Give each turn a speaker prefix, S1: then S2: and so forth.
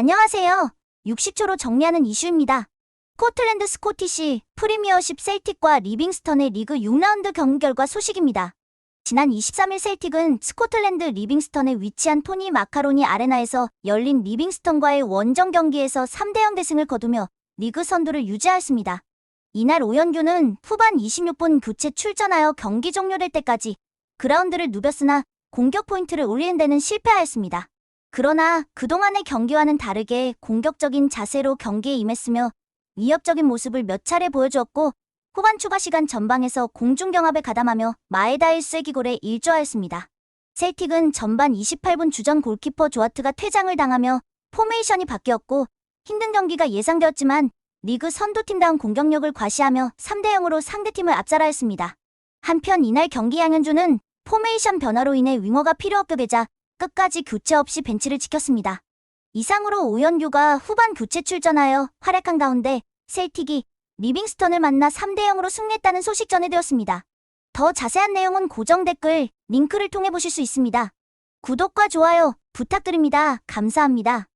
S1: 안녕하세요. 60초로 정리하는 이슈입니다. 스코틀랜드 스코티시 프리미어십 셀틱과 리빙스턴의 리그 6라운드 경기 결과 소식입니다. 지난 23일 셀틱은 스코틀랜드 리빙스턴에 위치한 토니 마카로니 아레나에서 열린 리빙스턴과의 원정 경기에서 3대0 대승을 거두며 리그 선두를 유지하였습니다. 이날 오연규는 후반 26분 교체 출전하여 경기 종료될 때까지 그라운드를 누볐으나 공격 포인트를 올리는 데는 실패하였습니다. 그러나 그동안의 경기와는 다르게 공격적인 자세로 경기에 임했으며 위협적인 모습을 몇 차례 보여주었고 후반 추가 시간 전방에서 공중경합에 가담하며 마에다일 쐐기골에 일조하였습니다. 셀틱은 전반 28분 주전 골키퍼 조아트가 퇴장을 당하며 포메이션이 바뀌었고 힘든 경기가 예상되었지만 리그 선두팀다운 공격력을 과시하며 3대0으로 상대팀을 압살하였습니다. 한편 이날 경기 양현주는 포메이션 변화로 인해 윙어가 필요 없게 되자 끝까지 교체 없이 벤치를 지켰습니다. 이상으로 오연규가 후반 교체 출전하여 활약한 가운데 셀틱이 리빙스턴을 만나 3대 0으로 승리했다는 소식 전해되었습니다. 더 자세한 내용은 고정 댓글 링크를 통해 보실 수 있습니다. 구독과 좋아요 부탁드립니다. 감사합니다.